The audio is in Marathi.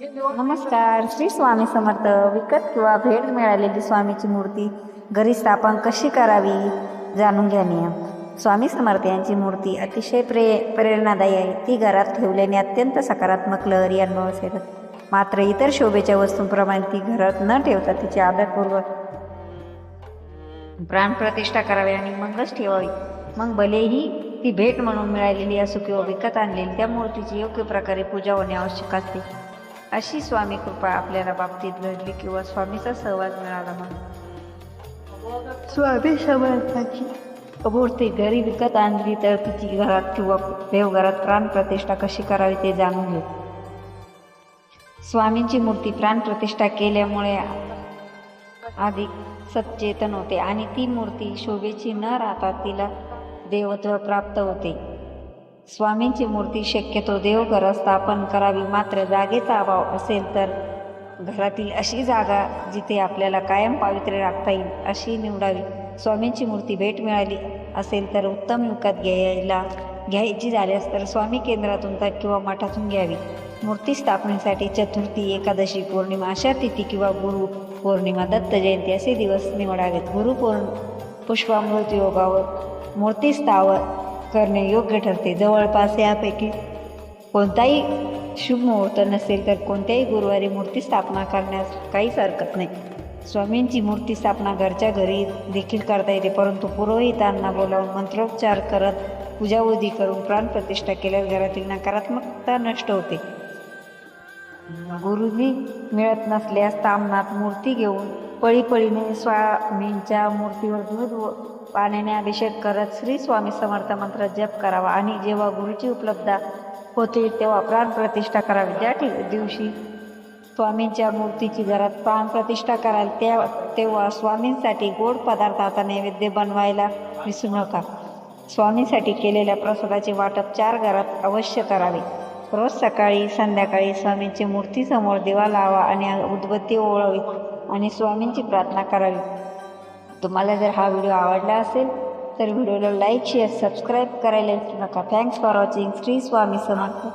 नमस्कार. श्री स्वामी समर्थ. विकत किंवा भेट मिळालेली स्वामीची मूर्ती घरी स्थापन कशी करावी जाणून घ्या स्वामी समर्थ यांची मूर्ती अतिशय प्रे प्रेरणादायी आहे. ती घरात ठेवल्याने अत्यंत सकारात्मक लहरी अनुभव येतात. मात्र इतर शोभेच्या वस्तूंप्रमाणे ती घरात न ठेवता तिची आदरपूर्वक प्राणप्रतिष्ठा करावी आणि मगच ठेवावी. मग भलेही ती भेट म्हणून मिळालेली असो किंवा विकत आणलेली त्या मूर्तीची योग्य प्रकारे पूजा होणे आवश्यक असते. अशी स्वामी कृपा आपल्याला बाबतीत घडली किंवा स्वामीचा सहवास मिळाला म्हणून. स्वामी समर्थाची मूर्ती घरी विकत आणली तर तिची घरात किंवा देवघरात प्राणप्रतिष्ठा कशी करावी ते जाणून घेऊ. स्वामींची मूर्ती प्राणप्रतिष्ठा केल्यामुळे अधिक सचेतन होते आणि ती मूर्ती शोभेची न राहता तिला देवत्व प्राप्त होते. स्वामींची मूर्ती शक्यतो देवघरात स्थापन करावी मात्र जागेचा अभाव असेल तर घरातील अशी जागा जिथे आपल्याला कायम पावित्र्य राखता येईल अशी निवडावी. स्वामींची मूर्ती भेट मिळाली असेल तर उत्तम विकत घ्यायला घ्यायची झाल्यास तर स्वामी केंद्रातून तर किंवा मठातून घ्यावी. मूर्ती स्थापनेसाठी चतुर्थी एकादशी पौर्णिमा अशा तिथी किंवा गुरु पौर्णिमा दत्त जयंती असे दिवस निवडावेत. गुरु पौर्ण पुष्पामृत योगावर मूर्ती स्थावर करणे योग्य ठरते. जवळपास यापैकी कोणताही शुभ मुहूर्त नसेल तर कोणत्याही गुरुवारी मूर्ती स्थापना करण्यास काहीच हरकत नाही. स्वामींची मूर्ती स्थापना घरच्या घरी देखील करता येते परंतु पुरोहितांना बोलावून मंत्रोच्चार करत पूजावधी करून प्राणप्रतिष्ठा केल्यास घरातील नकारात्मकता नष्ट होते. गुरुजी मिळत नसल्यास तामनात मूर्ती घेऊन पळीपळीने स्वामींच्या मूर्तीवर दूध व पाण्याने अभिषेक करत श्री स्वामी समर्थ मंत्र जप करावा. आणि जेव्हा गुरुची उपलब्ध होते तेव्हा प्राणप्रतिष्ठा करावी. ज्या दिवशी स्वामींच्या मूर्तीची घरात प्राणप्रतिष्ठा कराल त्या तेव्हा स्वामींसाठी गोड पदार्थाचा नैवेद्य बनवायला विसरू नका. स्वामींसाठी केलेल्या प्रसादाचे वाटप चार घरात अवश्य करावे. रोज सकाळी संध्याकाळी स्वामींची मूर्तीसमोर दिवा लावा आणि उदबत्ती ओळावी आणि स्वामींची प्रार्थना करावी. तुम्हाला जर हा व्हिडिओ आवडला असेल तर व्हिडिओला लाईक शेअर सबस्क्राईब करायला विसरू नका. Thanks for watching Shri Swami Samarth.